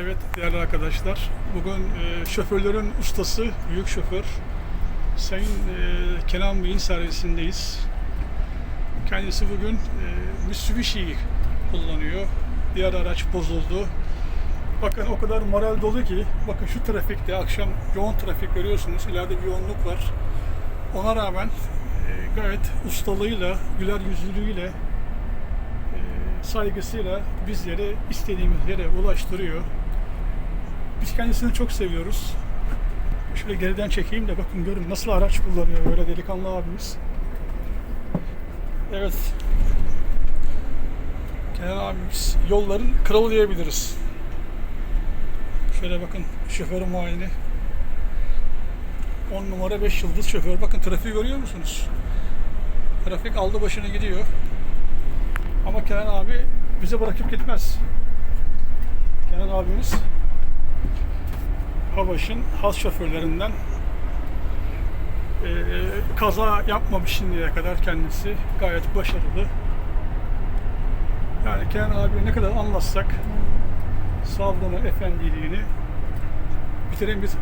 Evet değerli arkadaşlar, bugün e, şoförlerin ustası, büyük şoför Sayın e, Kenan Bey'in servisindeyiz. Kendisi bugün e, Mitsubishi'yi kullanıyor. Diğer araç bozuldu. Bakın o kadar moral dolu ki, bakın şu trafikte akşam yoğun trafik görüyorsunuz, ileride bir yoğunluk var. Ona rağmen e, gayet ustalığıyla, güler yüzlülüğüyle e, saygısıyla bizleri istediğimiz yere ulaştırıyor. Biz kendisini çok seviyoruz. Şöyle geriden çekeyim de bakın görün nasıl araç kullanıyor böyle delikanlı abimiz. Evet. Kenan abimiz yolların kralı diyebiliriz. Şöyle bakın şoförün muayene. 10 numara 5 yıldız şoför. Bakın trafiği görüyor musunuz? Trafik aldı başını gidiyor. Ama Kenan abi bize bırakıp gitmez. Kenan abimiz Habaş'ın has şoförlerinden Ee, kaza yapmamış şimdiye kadar kendisi gayet başarılı. Yani Kenan abi ne kadar anlatsak sabrını, efendiliğini bitirelim biz.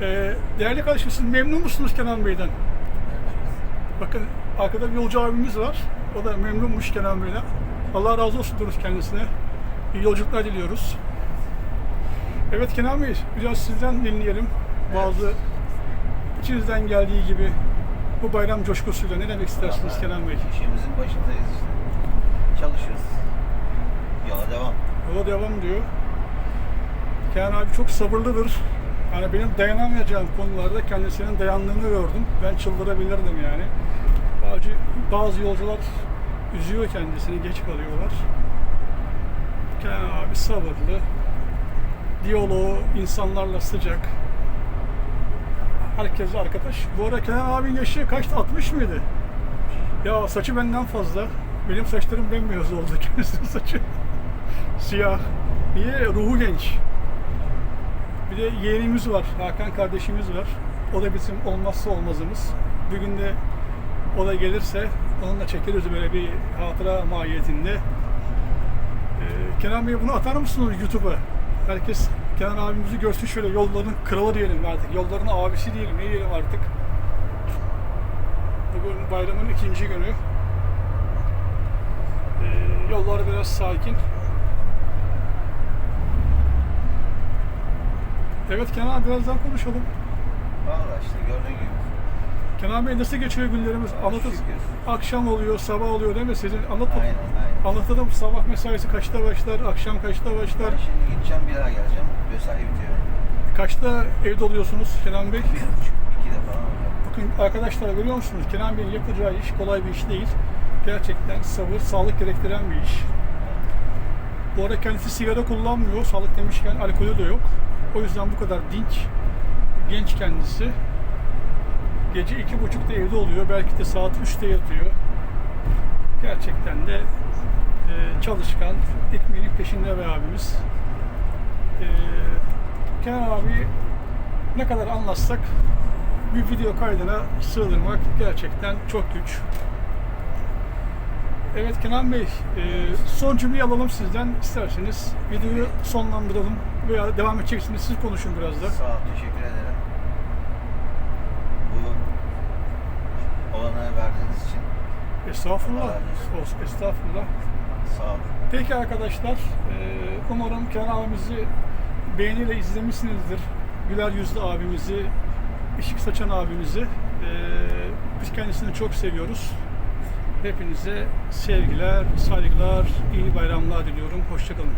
Ee, değerli kardeşim memnun musunuz Kenan Bey'den? Bakın arkada bir yolcu abimiz var. O da memnunmuş Kenan Bey'den. Allah razı olsun diyoruz kendisine. İyi yolculuklar diliyoruz. Evet Kenan Bey, biraz sizden dinleyelim. Bazı içinizden geldiği gibi bu bayram coşkusuyla ne demek istersiniz Vallahi Kenan Bey? İşimizin başındayız işte. Çalışıyoruz. Yola devam. Yola devam diyor. Kenan abi çok sabırlıdır. Yani benim dayanamayacağım konularda kendisinin dayandığını gördüm. Ben çıldırabilirdim yani. Bazı, bazı yolcular üzüyor kendisini, geç kalıyorlar. Kenan abi sabırlı. Diyaloğu insanlarla sıcak. Herkes arkadaş. Bu arada Kenan abinin yaşı kaçtı? 60 mıydı? Ya saçı benden fazla. Benim saçlarım bembeyaz oldu kendisinin saçı. Siyah. Niye? Ruhu genç. Bir de yeğenimiz var. Hakan kardeşimiz var. O da bizim olmazsa olmazımız. Bir gün de o da gelirse onunla çekeriz böyle bir hatıra mahiyetinde. Ee, Kenan Bey bunu atar mısınız YouTube'a? Herkes Kenan abimizi görsün şöyle yolların kralı diyelim artık. Yolların abisi diyelim. Ne diyelim artık. Bugün bayramın ikinci günü. Ee, yollar biraz sakin. Evet Kenan abi birazdan konuşalım. Valla işte gördüğün gibi. Kenan Bey nasıl geçiyor günlerimiz? Anlatın. Akşam oluyor, sabah oluyor değil mi? Sizin anlatın. Aynen aynen. Anlatalım sabah mesaisi kaçta başlar, akşam kaçta başlar, Ben şimdi gideceğim bir daha geleceğim. Mesai bitiyor. kaçta evde oluyorsunuz Kenan Bey? Bir buçuk, ikide falan. Bakın arkadaşlar görüyor musunuz? Kenan Bey'in yapacağı iş kolay bir iş değil. Gerçekten sabır, sağlık gerektiren bir iş. Bu arada kendisi sigara kullanmıyor. Sağlık demişken alkolü de yok. O yüzden bu kadar dinç, genç kendisi. Gece iki buçukta evde oluyor. Belki de saat üçte yatıyor. Gerçekten de e, çalışkan, ekmeğinin peşinde bir abimiz. E, Kenan abi ne kadar anlatsak bir video kaydına sığdırmak gerçekten çok güç. Evet Kenan Bey, e, son cümleyi alalım sizden isterseniz. Videoyu sonlandıralım veya devam edeceksiniz. Siz konuşun biraz da. Sağ ol, teşekkür ederim. Bu olanağı verdiğiniz için Estağfurullah. Olsun, Estağfurullah. sağ ol. Peki arkadaşlar, e, umarım Kenan abimizi beğeniyle izlemişsinizdir. Güler yüzlü abimizi, ışık saçan abimizi. E, biz kendisini çok seviyoruz. Hepinize sevgiler, saygılar, iyi bayramlar diliyorum. Hoşçakalın.